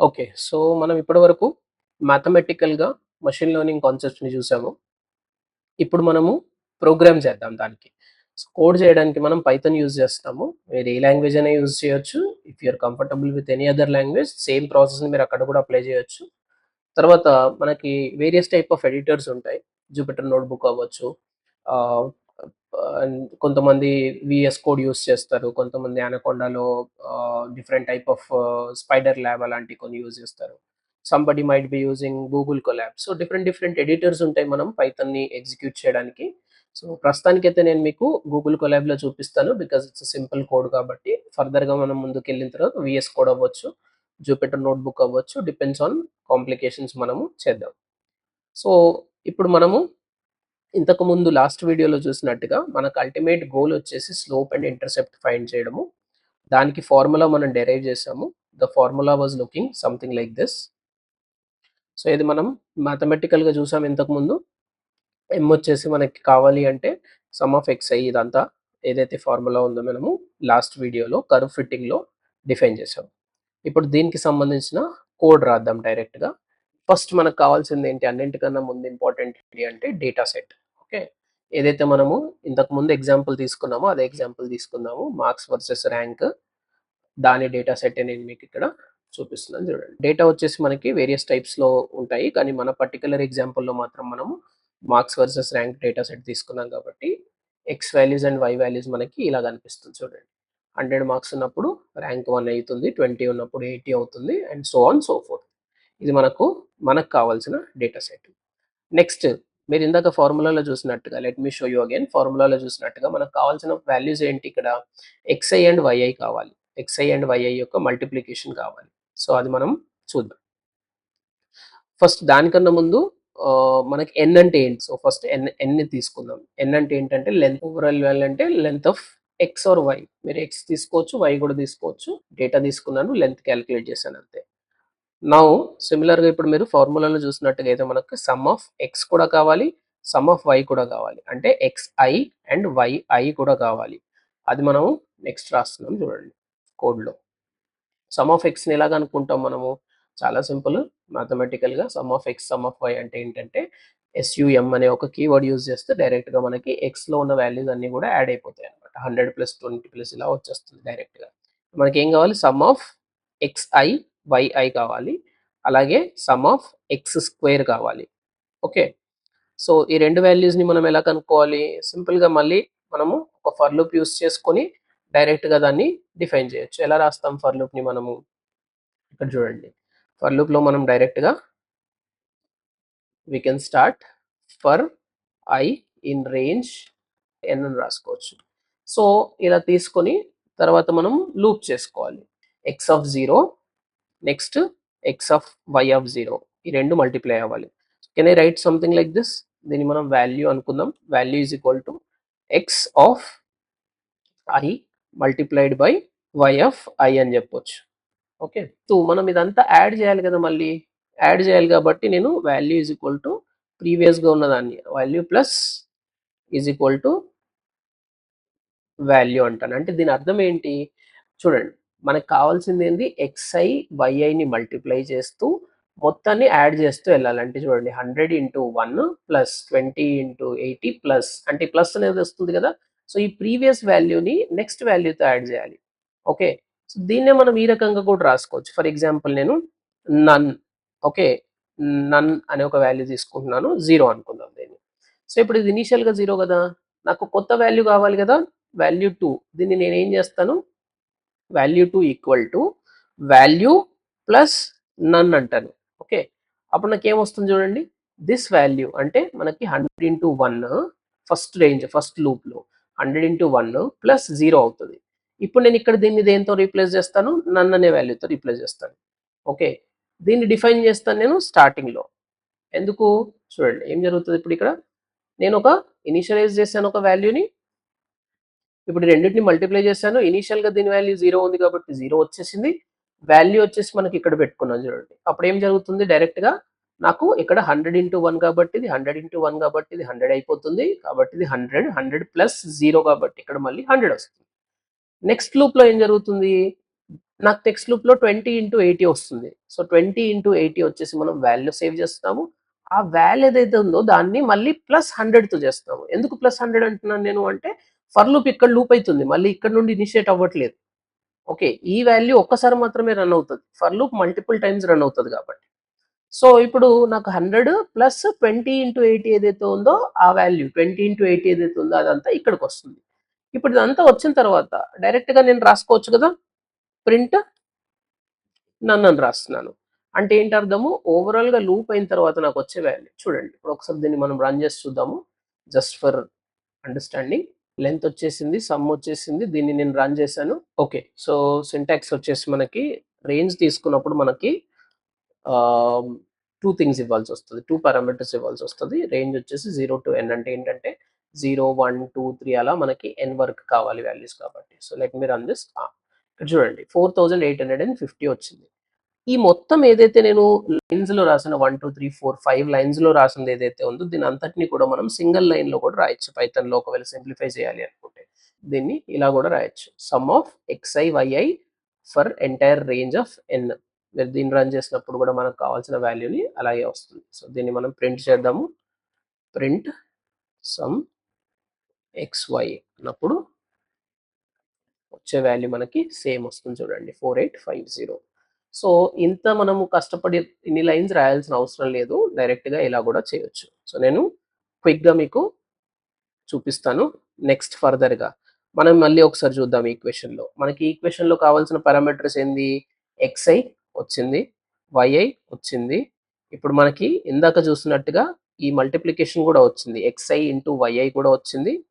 Okay. So, మనం ఇప్పటి వరకు మ్యాథమెటికల్‌గా మెషిన్ లెర్నింగ్ కాన్సెప్ట్ని చూసాము. ఇప్పుడు మనము ప్రోగ్రామ్ చేద్దాం దానికి. సో, కోడ్ చేయడానికి మనం పైతన్ యూజ్ చేస్తాము. మీరు ఏ లాంగ్వేజ్ అయినా యూజ్ చేయొచ్చు. If you're comfortable with any other language same ప్రాసెస్‌ని మీరు అక్కడ కూడా అప్లై చేయొచ్చు. తర్వాత మనకి వేరియస్ టైప్ ఆఫ్ ఎడిటర్స్ ఉంటాయి. జూపిటర్ నోట్‌బుక్ అవ్వచ్చు. అండ్ కొంతమంది విఎస్ కోడ్ యూస్ చేస్తారు. కొంతమంది అనకొండలో different type of Spyder lab అలాంటివి కొన్ని యూజ్ చేస్తారు. Somebody might be using Google Colab. So, different different editors ఉంటాయి మనం పైథాన్‌ని ఎగ్జిక్యూట్ చేయడానికి. సో, ప్రస్తుతానికైతే నేను మీకు గూగుల్ కొలాబ్‌లో చూపిస్తాను. బికాజ్ ఇట్స్ సింపుల్ కోడ్ కాబట్టి. ఫర్దర్‌గా మనం ముందుకు వెళ్ళిన తర్వాత విఎస్ కోడ్ అవ్వచ్చు. జూపిటర్ నోట్‌బుక్ అవ్వచ్చు. డిపెండ్స్ ఆన్ కాంప్లికేషన్స్ మనము చేద్దాం. సో, ఇప్పుడు మనము ఇంతకు ముందు లాస్ట్ వీడియోలో చూసినట్టుగా మనకు అల్టిమేట్ గోల్ వచ్చేసి స్లోప్ అండ్ ఇంటర్సెప్ట్ ఫైండ్ చేయడము. దానికి ఫార్ములా మనం డెరైవ్ చేసాము. The formula was looking something like this. So, ఇది మనం మ్యాథమెటికల్‌గా చూసాం ఇంతకుముందు. ఎమ్ వచ్చేసి మనకి కావాలి అంటే సమ్ ఆఫ్ ఎక్స్ఐ ఇదంతా ఏదైతే ఫార్ములా ఉందో మనము లాస్ట్ వీడియోలో కర్వ్ ఫిట్టింగ్‌లో డిఫైన్ చేసాం. ఇప్పుడు దీనికి సంబంధించిన కోడ్ రాద్దాం డైరెక్ట్‌గా. ఫస్ట్ మనకు కావాల్సింది ఏంటి అన్నింటికన్నా ముందు ఇంపార్టెంట్ ఏంటి అంటే డేటా సెట్. ఓకే. ఏదైతే మనము ఇంతకు ముందు ఎగ్జాంపుల్ తీసుకున్నామో అదే ఎగ్జాంపుల్ తీసుకుందాము. Marks versus rank. దాని డేటా సెట్ నేను మీకు ఇక్కడ చూపిస్తున్నాను చూడండి. డేటా వచ్చేసి మనకి వేరియస్ టైప్స్‌లో ఉంటాయి. కానీ మన పర్టిక్యులర్ ఎగ్జాంపుల్‌లో మాత్రం మనము marks versus rank data set తీసుకున్నాం కాబట్టి X values and Y values మనకి ఇలా కనిపిస్తుంది చూడండి. 100 మార్క్స్ ఉన్నప్పుడు ర్యాంక్ వన్ అవుతుంది ట్వంటీ ఉన్నప్పుడు 80 అవుతుంది. And so on so forth. ఇది మనకు మనకు కావాల్సిన డేటా సెట్. నెక్స్ట్ మీరు ఇందాక ఫార్ములాలో చూసినట్టుగా let me show you again ఫార్ములాలో చూసినట్టుగా మనకు కావాల్సిన వాల్యూస్ ఏంటి ఇక్కడ ఎక్స్ఐ అండ్ వైఐ కావాలి. ఎక్స్ఐ అండ్ వైఐ యొక్క మల్టిప్లికేషన్ కావాలి. సో, అది మనం చూద్దాం. ఫస్ట్ దానికన్నా ముందు మనకి ఎన్ అంటే ఏంటి? సో, ఫస్ట్ ఎన్ ఎన్‌ని తీసుకుందాం. ఎన్ అంటే ఏంటంటే లెంత్ ఓవరాల్ వాల్యూ అంటే length of X or Y. మీరు ఎక్స్ తీసుకోవచ్చు. వై కూడా తీసుకోవచ్చు. డేటా తీసుకున్నాను. లెంత్ క్యాలిక్యులేట్ చేశాను అంతే. నౌ సిమిలర్‌గా ఇప్పుడు మీరు ఫార్ములాలో చూసినట్టుగా అయితే మనకు సమ్ ఆఫ్ ఎక్స్ కూడా కావాలి. సమ్ ఆఫ్ వై కూడా కావాలి. అంటే ఎక్స్ఐ అండ్ వైఐ కూడా కావాలి. అది మనము నెక్స్ట్ రాస్తున్నాం చూడండి కోడ్‌లో. సమ్ ఆఫ్ ఎక్స్‌ని ఎలా అనుకుంటాం మనము? చాలా simple మ్యాథమెటికల్‌గా sum of X, sum of Y అంటే ఏంటంటే ఎస్‌యుఎం అనే ఒక కీవర్డ్ యూజ్ చేస్తే డైరెక్ట్‌గా మనకి ఎక్స్‌లో ఉన్న వాల్యూస్ అన్నీ కూడా యాడ్ అయిపోతాయి అన్నమాట. 100 ప్లస్ 20 ప్లస్ ఇలా వచ్చేస్తుంది డైరెక్ట్‌గా. మనకి ఏం కావాలి? సమ్ ఆఫ్ ఎక్స్ఐ, వైఐ కావాలి. అలాగే సమ్ ఆఫ్ ఎక్స్ స్క్వేర్ కావాలి. ఓకే. సో, ఈ రెండు వాల్యూస్‌ని మనం ఎలా కనుక్కోవాలి? సింపుల్‌గా మళ్ళీ మనము ఒక ఫర్ లూప్ యూస్ చేసుకొని డైరెక్ట్‌గా దాన్ని డిఫైన్ చేయొచ్చు. ఎలా రాస్తాం ఫర్ లూప్‌ని మనము? ఇక్కడ చూడండి. ఫర్ లూప్‌లో మనం డైరెక్ట్‌గా we can start for I in range N అని రాసుకోవచ్చు. సో, ఇలా తీసుకొని తర్వాత మనం లూప్ చేసుకోవాలి. X of zero next X of Y of zero ఈ రెండు మల్టిప్లై అవ్వాలి. Can I write something like this? దీన్ని మనం వాల్యూ అనుకుందాం. Value is equal to X of I multiplied by Y of I అని చెప్పొచ్చు. ఓకే. సో, మనం ఇదంతా యాడ్ చేయాలి కదా మళ్ళీ. యాడ్ చేయాలి కాబట్టి నేను వాల్యూ ఈజ్ ఈక్వల్ టు ప్రీవియస్‌గా ఉన్నదాన్ని value plus is equal to value అంటాను. అంటే దీని అర్థం ఏంటి? చూడండి. మనకు కావాల్సింది ఏంది? ఎక్స్ఐ, వైఐని మల్టిప్లై చేస్తూ మొత్తాన్ని యాడ్ చేస్తూ వెళ్ళాలంటే చూడండి 100 into one plus 20 into 80 plus అంటే ప్లస్ అనేది వస్తుంది కదా! సో, ఈ ప్రీవియస్ వాల్యూని నెక్స్ట్ వాల్యూతో యాడ్ చేయాలి. ఓకే. సో, దీన్నే మనం ఈ రకంగా కూడా రాసుకోవచ్చు. ఫర్ ఎగ్జాంపుల్ నేను నన్ ఓకే. నన్ అనే ఒక వాల్యూ తీసుకుంటున్నాను. జీరో అనుకుందాం దీన్ని. సో, ఇప్పుడు ఇది ఇనీషియల్‌గా జీరో కదా! నాకు కొత్త వాల్యూ కావాలి కదా! వాల్యూ టూ దీన్ని నేను ఏం చేస్తాను? Value to equal to value plus none అంటాను. ఓకే. అప్పుడు నాకు ఏమొస్తుంది చూడండి. దిస్ వాల్యూ అంటే మనకి 100 into one first range first లూప్‌లో 100 ఇంటూ వన్ ప్లస్ జీరో అవుతుంది ఇప్పుడు నేను ఇక్కడ దీన్ని దేనితో రీప్లేస్ చేస్తాను? నన్ అనే వాల్యూతో రీప్లేస్ చేస్తాను. ఓకే. దీన్ని డిఫైన్ చేస్తాను నేను స్టార్టింగ్‌లో. ఎందుకు? చూడండి ఏం జరుగుతుంది ఇప్పుడు ఇక్కడ? నేను ఒక ఇనిషియలైజ్ చేశాను ఒక వాల్యూని. ఇప్పుడు రెండింటిని మల్టిప్లై చేశాను. ఇనీషియల్‌గా దీని వాల్యూ జీరో ఉంది కాబట్టి జీరో వచ్చేసింది. వాల్యూ వచ్చేసి మనకి ఇక్కడ పెట్టుకున్నాం చూడండి. అప్పుడు ఏం జరుగుతుంది డైరెక్ట్‌గా నాకు ఇక్కడ 100 ఇంటూ వన్ కాబట్టి ఇది 100 ఇంటూ వన్ కాబట్టి ఇది 100 అయిపోతుంది. కాబట్టి ఇది 100, 100 ప్లస్ జీరో కాబట్టి ఇక్కడ మళ్ళీ 100 వస్తుంది. నెక్స్ట్ లూప్‌లో ఏం జరుగుతుంది? నాకు టెక్స్ట్ లూప్లో ట్వంటీ ఇంటూ ఎయిటీ వస్తుంది సో ట్వంటీ ఇంటూ ఎయిటీ వచ్చేసి మనం వాల్యూ సేవ్ చేస్తున్నాము ఆ వాల్యూ ఏదైతే ఉందో దాన్ని మళ్ళీ ప్లస్ హండ్రెడ్తో చేస్తాము ఎందుకు ప్లస్ హండ్రెడ్ అంటున్నాను నేను అంటే ఫర్ లూప్ ఇక్కడ లూప్ అవుతుంది మళ్ళీ ఇక్కడ నుండి ఇనిషియేట్ అవ్వట్లేదు. ఓకే ఈ వాల్యూ ఒక్కసారి మాత్రమే రన్ అవుతుంది. For loop multiple times run అవుతుంది కాబట్టి. సో ఇప్పుడు నాకు hundred plus twenty into eighty ఏదైతే ఉందో ఆ వాల్యూ ట్వంటీ ఇంటూ ఎయిటీ ఏదైతే ఉందో అదంతా ఇక్కడికి వస్తుంది. ఇప్పుడు ఇదంతా వచ్చిన తర్వాత డైరెక్ట్గా నేను రాసుకోవచ్చు కదా? ప్రింట్? నన్ను అని రాస్తున్నాను. అంటే ఏంటి అర్థము? ఓవరాల్గా లూప్ అయిన తర్వాత నాకు వచ్చే వాల్యూ. చూడండి ఇప్పుడు ఒకసారి దీన్ని మనం రన్ చేసి చూద్దాము. Just for understanding. లెంత్ వచ్చేసింది సమ్ వచ్చేసింది దీన్ని నేను రన్ చేశాను. ఓకే. సో సింటాక్స్ వచ్చేసి మనకి రేంజ్ తీసుకున్నప్పుడు మనకి టూ థింగ్స్ ఇవ్వాల్సి వస్తుంది. టూ పారామీటర్స్ ఇవ్వాల్సి వస్తుంది. రేంజ్ వచ్చేసి జీరో టు ఎన్ అంటే ఏంటంటే జీరో వన్ టూ త్రీ అలా మనకి ఎన్ వరకు కావాలి వాల్యూస్ కాబట్టి. So let me run this ఇక్కడ చూడండి four thousand eight hundred and fifty వచ్చింది. ఈ మొత్తం ఏదైతే నేను లైన్స్లో రాసిన one two three four five లైన్స్లో రాసింది ఏదైతే ఉందో దీని అంతటిని కూడా మనం సింగిల్ లైన్లో కూడా రాయొచ్చు. పైథాన్లో ఒకవేళ సింప్లిఫై చేయాలి అనుకుంటే. దీన్ని ఇలా కూడా రాయొచ్చు. Sum of X I Y I for entire range of N మీరు దీన్ని రన్ చేసినప్పుడు కూడా మనకు కావాల్సిన వాల్యూని అలాగే వస్తుంది. సో దీన్ని మనం ప్రింట్ చేద్దాము. ప్రింట్ సమ్ ఎక్స్ వై అన్నప్పుడు వచ్చే వాల్యూ మనకి సేమ్ వస్తుంది చూడండి. Four eight five zero so ఇంత మనము కష్టపడి ఇన్ని లైన్స్ రాయాల్సిన అవసరం లేదు. డైరెక్ట్గా ఇలా కూడా చేయొచ్చు. సో నేను క్విక్గా మీకు చూపిస్తాను. నెక్స్ట్ ఫర్దర్గా. మనం మళ్ళీ ఒకసారి చూద్దాం ఈక్వేషన్లో. మనకి ఈక్వేషన్లో కావాల్సిన పారామీటర్స్ ఏంది? ఎక్స్ఐ వచ్చింది వైఐ వచ్చింది. ఇప్పుడు మనకి ఇందాక చూసినట్టుగా ఈ మల్టిప్లికేషన్ కూడా వచ్చింది. ఎక్స్ఐ ఇంటూ వైఐ కూడా వచ్చింది.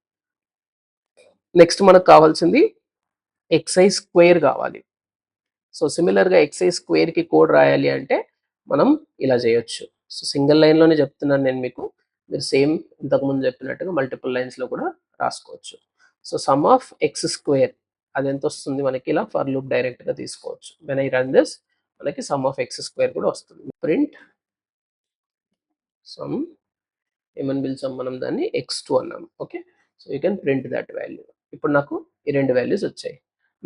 నెక్స్ట్ మనకు కావాల్సింది ఎక్స్ఐ స్క్వేర్ కావాలి. సో సిమిలర్గా ఎక్స్ఐ స్క్వేర్కి కోడ్ రాయాలి అంటే మనం ఇలా చేయొచ్చు. సో సింగిల్ లైన్లోనే చెప్తున్నాను నేను మీకు. మీరు సేమ్ ఇంతకుముందు చెప్పినట్టుగా మల్టిపుల్ లైన్స్లో కూడా రాసుకోవచ్చు. So sum of X square అది ఎంత వస్తుంది మనకి? ఇలా ఫర్ లూప్ డైరెక్ట్గా తీసుకోవచ్చు. వెన్ ఐ రన్ దిస్ మనకి సమ్ ఆఫ్ ఎక్స్ స్క్వేర్ కూడా వస్తుంది. ప్రింట్ సమ్ ఏమని పిలిచాం మనం దాన్ని ఎక్స్ టూ అన్నాం. Okay so you can print that value ఇప్పుడు నాకు ఈ రెండు వాల్యూస్ వచ్చాయి.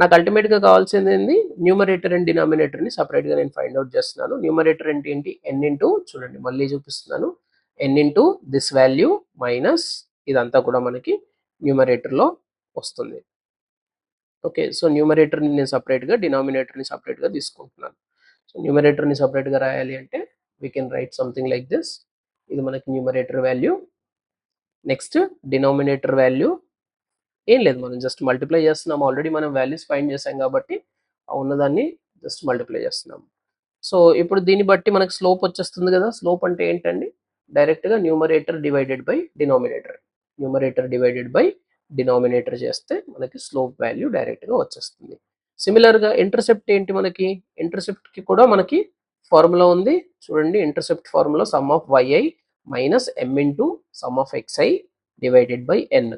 నాకు అల్టిమేట్గా కావాల్సింది ఏంది? న్యూమరేటర్ అండ్ డినామినేటర్ని సపరేట్గా నేను ఫైండ్ అవుట్ చేస్తున్నాను. న్యూమరేటర్ అంటే ఏంటి? ఎన్ ఇంటూ చూడండి మళ్ళీ చూపిస్తున్నాను. N into this value minus ఇదంతా కూడా మనకి న్యూమరేటర్లో వస్తుంది. ఓకే సో న్యూమరేటర్ని నేను సపరేట్గా డినామినేటర్ని సపరేట్గా తీసుకుంటున్నాను. సో న్యూమరేటర్ని సపరేట్గా రాయాలి అంటే we can write something like this ఇది మనకి numerator value next denominator value ఏం లేదు మనం జస్ట్ మల్టిప్లై చేస్తున్నాం. ఆల్రెడీ మనం వాల్యూస్ ఫైండ్ చేసాం కాబట్టి ఉన్నదాన్ని జస్ట్ మల్టిప్లై చేస్తున్నాం. సో ఇప్పుడు దీన్ని బట్టి మనకి స్లోప్ వచ్చేస్తుంది కదా. స్లోప్ అంటే ఏంటండి? డైరెక్ట్గా numerator divided by denominator numerator divided by denominator చేస్తే మనకి స్లోప్ వాల్యూ డైరెక్ట్గా వచ్చేస్తుంది. సిమిలర్గా ఇంటర్సెప్ట్ ఏంటి మనకి? ఇంటర్సెప్ట్కి కూడా మనకి ఫార్ములా ఉంది. చూడండి intercept formula sum of Y I minus M into sum of X I divided by N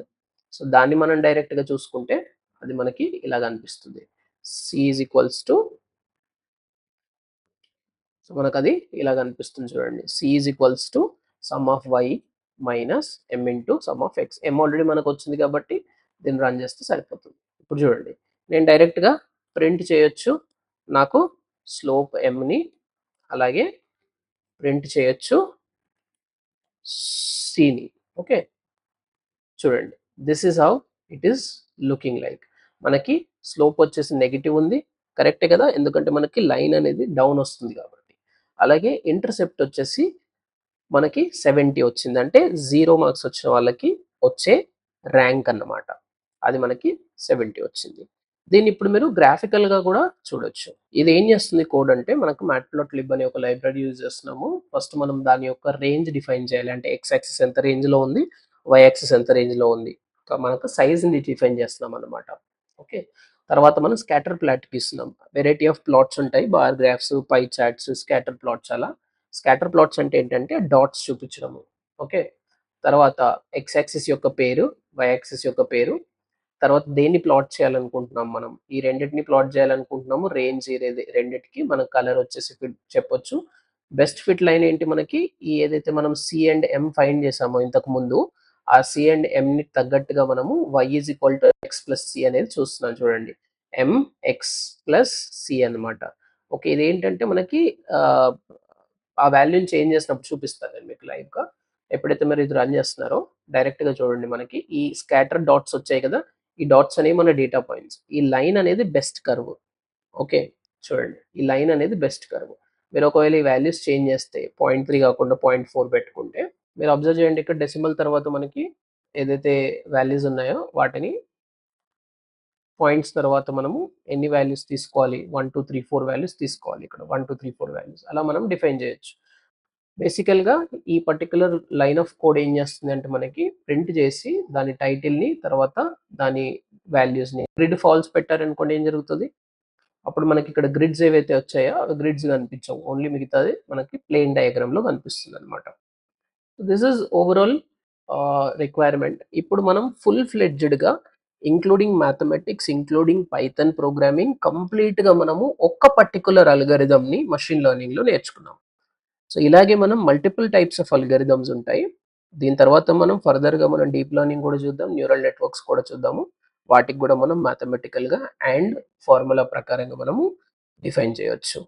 so దాన్ని మనం డైరెక్ట్గా చూసుకుంటే అది మనకి ఇలాగ అనిపిస్తుంది. C is equals to so మనకు అది ఇలాగ అనిపిస్తుంది చూడండి. C is equals to sum of Y minus M into sum of X M already మనకు వచ్చింది కాబట్టి దీన్ని రన్ చేస్తే సరిపోతుంది. ఇప్పుడు చూడండి. నేను డైరెక్ట్గా ప్రింట్ చేయొచ్చు. నాకు స్లోప్ ఎంని అలాగే ప్రింట్ చేయొచ్చు. సిని ఓకే? చూడండి. This is how it is looking like మనకి స్లోప్ వచ్చేసి నెగిటివ్ ఉంది. కరెక్టే కదా? ఎందుకంటే మనకి లైన్ అనేది డౌన్ వస్తుంది కాబట్టి. అలాగే ఇంటర్సెప్ట్ వచ్చేసి మనకి సెవెంటీ వచ్చింది. అంటే జీరో మార్క్స్ వచ్చిన వాళ్ళకి వచ్చే ర్యాంక్ అన్నమాట. అది మనకి సెవెంటీ వచ్చింది. దీన్ని ఇప్పుడు మీరు గ్రాఫికల్గా కూడా చూడొచ్చు. ఇది ఏం చేస్తుంది కోడ్ అంటే మనకు మ్యాట్ప్లాట్ లిబ్ అనే ఒక లైబ్రరీ యూజ్ చేస్తున్నాము. ఫస్ట్ మనం దాని యొక్క రేంజ్ డిఫైన్ చేయాలి. అంటే ఎక్స్ యాక్సిస్ ఎంత రేంజ్లో ఉంది? వై యాక్సిస్ ఎంత రేంజ్లో ఉంది? మనకు సైజ్ని డిఫైన్ చేస్తున్నాం అనమాట ఓకే? తర్వాత మనం స్కాటర్ ప్లాట్ ఇస్తున్నాం వెరైటీ ఆఫ్ ప్లాట్స్ ఉంటాయి. Bar graphs pie charts scatter plots అలా. స్కాటర్ ప్లాట్స్ అంటే ఏంటంటే డాట్స్ చూపించడము. ఓకే? తర్వాత ఎక్స్ యాక్సిస్ యొక్క పేరు వై యాక్సిస్ యొక్క పేరు. తర్వాత దేన్ని ప్లాట్ చేయాలనుకుంటున్నాం మనం? ఈ రెండింటిని ప్లాట్ చేయాలనుకుంటున్నాము. రేంజ్ రెండింటికి మన కలర్ వచ్చేసి ఫిట్ చెప్పొచ్చు. బెస్ట్ ఫిట్ లైన్ ఏంటి మనకి? ఈ ఏదైతే మనం సి అండ్ ఎం ఫైన్ చేసామో ఇంతకు ముందు ఆ సి అండ్ ఎం ని తగ్గట్టుగా మనము Y is equal to X plus C అనేది చూస్తున్నాం చూడండి. ఎం ఎక్స్ ప్లస్ సి అన్నమాట. ఓకే ఇదేంటంటే మనకి ఆ, ఆ వాల్యూని చేంజ్ చేసినప్పుడు చూపిస్తాను నేను మీకు లైవ్గా ఎప్పుడైతే మీరు ఇది రన్ చేస్తున్నారో డైరెక్ట్గా చూడండి మనకి. ఈ స్కాటర్ డాట్స్ వచ్చాయి కదా ఈ డాట్స్ అనేవి మన డేటా పాయింట్స్ ఈ లైన్ అనేది బెస్ట్ కర్వ్ ఓకే చూడండి. ఈ లైన్ అనేది బెస్ట్ కర్వ్ మీరు ఒకవేళ ఈ వాల్యూస్ చేంజ్ చేస్తే పాయింట్ త్రీ కాకుండా పాయింట్ ఫోర్ పెట్టుకుంటే మీరు అబ్జర్వ్ చేయండి ఇక్కడ డెసిమల్ తర్వాత మనకి ఏదైతే వాల్యూస్ ఉన్నాయో వాటిని పాయింట్స్ తర్వాత మనము ఎన్ని వాల్యూస్ తీసుకోవాలి? One two three four values తీసుకోవాలి ఇక్కడ. One two three four values అలా మనం డిఫైన్ చేయొచ్చు. బేసికల్గా ఈ పర్టికులర్ లైన్ ఆఫ్ కోడ్ ఏం చేస్తుంది అంటే మనకి ప్రింట్ చేసి దాని టైటిల్ని తర్వాత దాని వాల్యూస్ని గ్రిడ్ ఫాల్స్ పెట్టారనుకోండి ఏం జరుగుతుంది? అప్పుడు మనకి ఇక్కడ గ్రిడ్స్ ఏవైతే వచ్చాయో అవి గ్రిడ్స్ కనిపించవు. ఓన్లీ మిగతాది మనకి ప్లేన్ డయాగ్రామ్లో కనిపిస్తుంది అనమాట దిస్ ఇస్ ఓవరాల్ రిక్వైర్మెంట్ ఇప్పుడు మనం full ఫ్లెడ్జ్డ్గా including mathematics including Python programming కంప్లీట్గా మనము ఒక్క పర్టికులర్ అల్గరిథమ్ని మషిన్ లెర్నింగ్లో నేర్చుకున్నాం. సో ఇలాగే మనం మల్టిపుల్ టైప్స్ ఆఫ్ అల్గరిథమ్స్ ఉంటాయి. దీని తర్వాత మనం ఫర్దర్గా మనం డీప్ లెర్నింగ్ కూడా చూద్దాం న్యూరల్ నెట్వర్క్స్ కూడా చూద్దాము. వాటికి కూడా మనం మ్యాథమెటికల్గా అండ్ ఫార్ములా ప్రకారంగా మనము డిఫైన్ చేయొచ్చు.